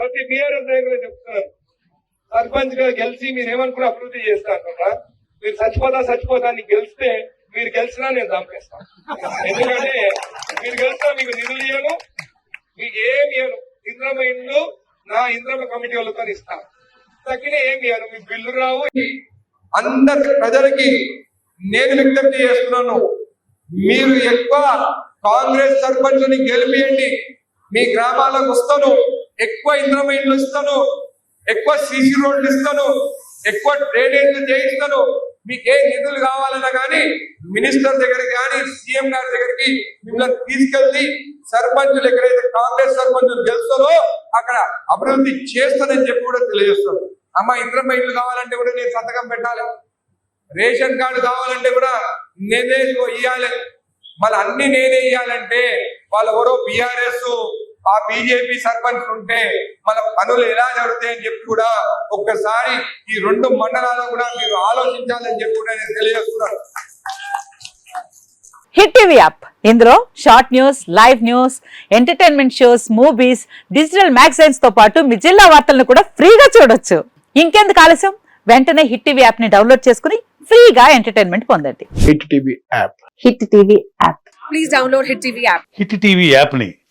ప్రతి బీఆర్ఎస్ నాయకులు చెప్తున్నారు. సర్పంచ్గా గెలిచి మీరు ఏమనుకున్న అభివృద్ధి చేస్తారా మీరు చచ్చిపోతా చచ్చిపోతా అని గెలిస్తే మీరు గెలిచినా నేను చంపేస్తాను ఎందుకంటే మీరు గెలిచినా మీకు నిధులు ఇవ్వను మీకు ఏమి ఇవ్వను ఇంద్రమ ఇండ్లు నా ఇంద్రమ కమిటీ వాళ్ళతో ఇస్తాను తగ్గిన ఏమి ఇవ్వను మీ బిల్లు రావు. అందరి ప్రజలకి నేను విజ్ఞప్తి చేస్తున్నాను మీరు ఎక్కువ కాంగ్రెస్ సర్పంచ్ని గెలిపియండి. మీ గ్రామాలకు వస్తాను. ఎక్కువ ఇంద్రమ ఇస్తాను ఎక్కువ సీసీ రోడ్లు ఇస్తాను ఎక్కువ డ్రైనేజ్ చేయిస్తాను. మీకు ఏ నిధులు కావాలన్నా కానీ మినిస్టర్ దగ్గరికి కానీ సీఎం గారి దగ్గరికి మిమ్మల్ని తీసుకెళ్ళి సర్పంచులు ఎక్కడైతే కాంగ్రెస్ సర్పంచులు గెలుస్తారో అక్కడ అభివృద్ధి చేస్తానని చెప్పి కూడా తెలియజేస్తాను. అమ్మ ఇంద్రమ్మ ఇల్లు కావాలంటే కూడా నేను సంతకం పెట్టాలి. రేషన్ కార్డు కావాలంటే కూడా నేనే ఇవ్వాలి ఇయ్యాలి. మళ్ళీ అన్ని నేనే ఇవ్వాలంటే వాళ్ళ ఎవరో బీఆర్ఎస్ ఆ బీజేపీ సర్పంచ్ ఉంటే మన పనులు ఎలా జరుగుతాయని చెప్పి కూడా ఒక్కసారి ఈ రెండు మండలాల్లో కూడా మీరు ఆలోచించాలని చెప్పి కూడా నేను తెలియజేస్తున్నాను. Hit TV app. ఇందులో short news live news entertainment shows movies digital మ్యాగజైన్స్తో పాటు మీ జిల్లా వార్తలను కూడా ఫ్రీగా చూడొచ్చు. ఇంకెందుకు ఆలస్యం? వెంటనే హిట్ టీవీ యాప్ని డౌన్లోడ్ చేసుకుని ఫ్రీగా ఎంటర్టైన్మెంట్ పొందండి. Hit TV app. Hit TV app. Please download Hit TV app. Hit TV యాప్ని